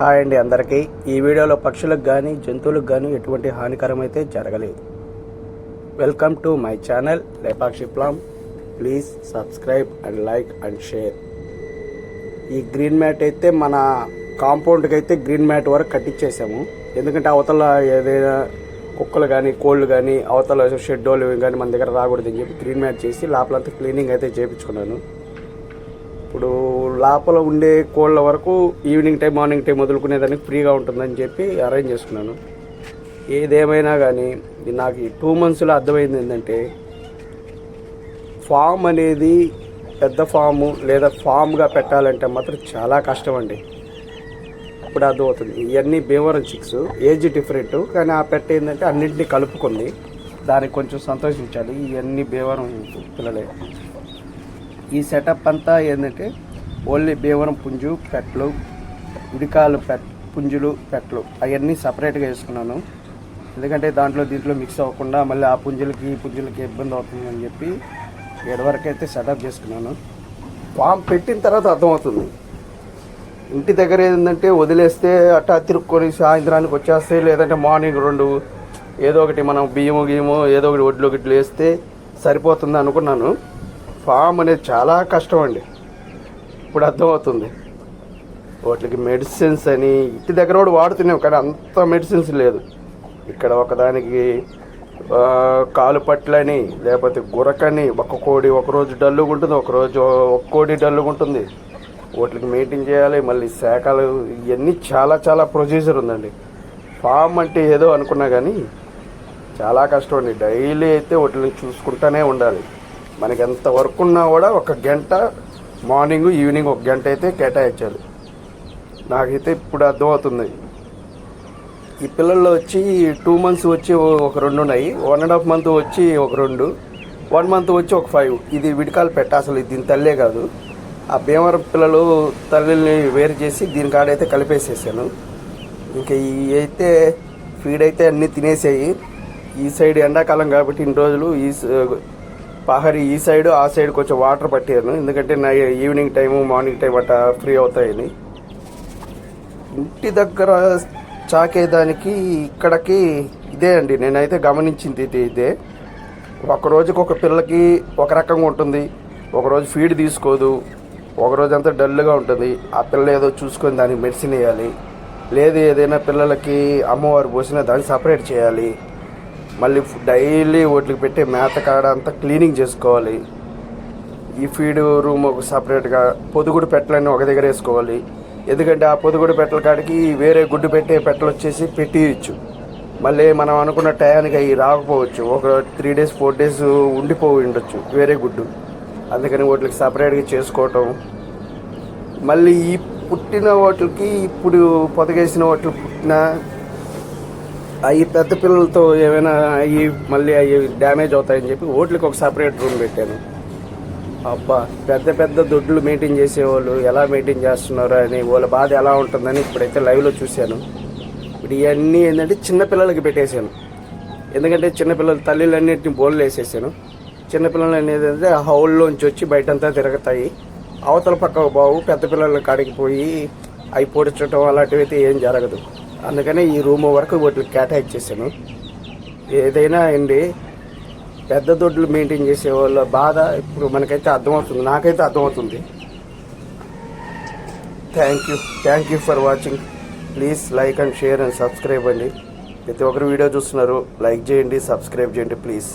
Hi అండి అందరికీ. ఈ వీడియోలో పక్షులకు కానీ జంతువులకు కానీ ఎటువంటి హానికరం అయితే జరగలేదు. Welcome to my channel Lepakshi palm please subscribe and like and share ఈ గ్రీన్ మ్యాట్ అయితే మన కాంపౌండ్కి అయితే గ్రీన్ మ్యాట్ వరకు కట్టించేసాము ఎందుకంటే అవతల ఏదైనా కుక్కలు కానీ కోళ్ళు కానీ అవతల షెడ్డోళ్ళు కానీ మన దగ్గర రాకూడదని చెప్పి గ్రీన్ మ్యాట్ చేసి లోపలంతా క్లీనింగ్ అయితే చేయించుకున్నాను ఇప్పుడు లోపల ఉండే కోళ్ళ వరకు ఈవినింగ్ టైం మార్నింగ్ టైం వదులుకునేదానికి ఫ్రీగా ఉంటుందని చెప్పి అరేంజ్ చేసుకున్నాను. ఏదేమైనా కానీ నాకు ఈ టూ మంత్స్లో అర్థమైంది ఏంటంటే ఫామ్ అనేది పెద్ద ఫాము లేదా ఫామ్గా పెట్టాలంటే మాత్రం చాలా కష్టం అండి. ఇప్పుడు అర్థమవుతుంది. ఇవన్నీ భీమవరం చిక్స్ ఏజ్ డిఫరెంట్ కానీ ఆ పెట్ట ఏంటంటే అన్నింటినీ కలుపుకుంది. దానికి కొంచెం సంతోషించాలి. ఇవన్నీ భీమవరం పిల్లలే. ఈ సెటప్ అంతా ఏంటంటే ఓన్లీ భీవరం పుంజు పెట్లు ఉడికాలు పెట్ పుంజులు పెట్లు అవన్నీ సపరేట్గా వేసుకున్నాను. ఎందుకంటే దాంట్లో దీంట్లో మిక్స్ అవ్వకుండా మళ్ళీ ఆ పుంజులకి ఈ పుంజులకి ఇబ్బంది అవుతుందని చెప్పి ఎడవరకైతే సెటప్ చేసుకున్నాను. ఫామ్ పెట్టిన తర్వాత అర్థమవుతుంది. ఇంటి దగ్గర ఏంటంటే వదిలేస్తే అట్టా తిరుక్కొని సాయంత్రానికి వచ్చేస్తే లేదంటే మార్నింగ్ రెండు ఏదో ఒకటి మనం బియ్యము గియ్యము ఏదో ఒకటి ఒడ్లు గిట్లు వేస్తే సరిపోతుంది అనుకున్నాను. ఫామ్ అనేది చాలా కష్టం అండి. ఇప్పుడు అర్థమవుతుంది. వాటికి మెడిసిన్స్ అని ఇంటి దగ్గర కూడా వాడుతున్నాం కానీ అంత మెడిసిన్స్ లేదు. ఇక్కడ ఒకదానికి కాలు పట్లని లేకపోతే గురకని ఒక కోడి ఒకరోజు డల్లుగా ఉంటుంది ఒకరోజు ఒక కోడి డల్లుగా ఉంటుంది. వాటికి మెయింటైన్ చేయాలి మళ్ళీ శాఖలు ఇవన్నీ చాలా చాలా ప్రొసీజర్ ఉందండి. ఫామ్ అంటే ఏదో అనుకున్నా కానీ చాలా కష్టం అండి. డైలీ అయితే వాటిని చూసుకుంటూనే ఉండాలి. మనకి ఎంత వర్క్ ఉన్నా కూడా ఒక గంట మార్నింగ్ ఈవినింగ్ ఒక గంట అయితే కేటాయించాలి. నాకైతే ఇప్పుడు అర్థమవుతుంది. ఈ పిల్లల్లో వచ్చి టూ మంత్స్ వచ్చి ఒక రెండు ఉన్నాయి. వన్ అండ్ హాఫ్ మంత్ వచ్చి ఒక రెండు. వన్ మంత్ వచ్చి ఒక ఫైవ్ ఇది విడికాలు పెట్ట అసలు దీని తల్లే కాదు. ఆ భీమవరం పిల్లలు తల్లిని వేరు చేసి దీని కాడైతే కలిపేసేసాను. ఇంకా ఈ అయితే ఫీడ్ అయితే అన్నీ తినేసాయి. ఈ సైడ్ ఎండాకాలం కాబట్టి ఇన్ని రోజులు ఈ పహరి ఈ సైడ్ ఆ సైడ్ కొంచెం వాటర్ పట్టాను ఎందుకంటే నా ఈవినింగ్ టైము మార్నింగ్ టైం అట్లా ఫ్రీ అవుతాయని. ఇంటి దగ్గర చాకేదానికి ఇక్కడికి ఇదే అండి. నేనైతే గమనించింది ఇది ఇదే. ఒక రోజుకి ఒక పిల్లకి ఒక రకంగా ఉంటుంది. ఒకరోజు ఫీడ్ తీసుకోదు. ఒకరోజు అంతా డల్గా ఉంటుంది. ఆ పిల్ల ఏదో చూసుకొని దానికి మెడిసిన్ వేయాలి. లేదు ఏదైనా పిల్లలకి అమ్మవారు పోసినా దాన్ని సపరేట్ చేయాలి. మళ్ళీ డైలీ వాటికి పెట్టే మేత కాడ అంతా క్లీనింగ్ చేసుకోవాలి. ఈ ఫీడ్ రూమ్ ఒక సపరేట్గా పొదుగుడు పెట్టలన్నీ ఒక దగ్గర వేసుకోవాలి. ఎందుకంటే ఆ పొదుగుడు పెట్టల కాడికి వేరే గుడ్డు పెట్టే పెట్టలు వచ్చేసి పెట్టియచ్చు. మళ్ళీ మనం అనుకున్న టయానికి అవి రాకపోవచ్చు. ఒక త్రీ డేస్ ఫోర్ డేస్ ఉండిపోయి ఉండొచ్చు వేరే గుడ్డు. అందుకని వాటికి సపరేట్గా చేసుకోవటం. మళ్ళీ ఈ పుట్టిన వాటికి ఇప్పుడు పొదగేసిన వాటికి పుట్టిన అవి పెద్ద పిల్లలతో ఏమైనా అవి మళ్ళీ అవి డ్యామేజ్ అవుతాయని చెప్పి ఓట్లకి ఒక సపరేట్ రూమ్ పెట్టాను. అబ్బా పెద్ద పెద్ద దొడ్లు మెయింటైన్ చేసేవాళ్ళు ఎలా మెయింటైన్ చేస్తున్నారు అని వాళ్ళ బాధ ఎలా ఉంటుందని ఇప్పుడైతే లైవ్లో చూశాను. ఇప్పుడు ఇవన్నీ ఏంటంటే చిన్నపిల్లలకి పెట్టేశాను. ఎందుకంటే చిన్నపిల్లల తల్లిలన్నింటిని బోళ్ళు వేసేసాను. చిన్నపిల్లలు అనేది అంటే హౌల్లోంచి వచ్చి బయటంతా తిరుగుతాయి. అవతల పక్క బావు పెద్ద పిల్లల కాడికి పోయి అవి పొడిచడం అలాంటివి అయితే ఏం జరగదు. అందుకనే ఈ రూమ్ వరకు వాటికి కేటాయించేసాను ఏదైనా అండి పెద్ద దొడ్లు మెయింటైన్ చేసే వాళ్ళ బాధ ఇప్పుడు మనకైతే అర్థమవుతుంది నాకైతే అర్థమవుతుంది. Thank you thank you for watching please like and share and subscribe అండి. ప్రతి ఒక్కరు వీడియో చూస్తున్నారు లైక్ చేయండి సబ్స్క్రైబ్ చేయండి ప్లీజ్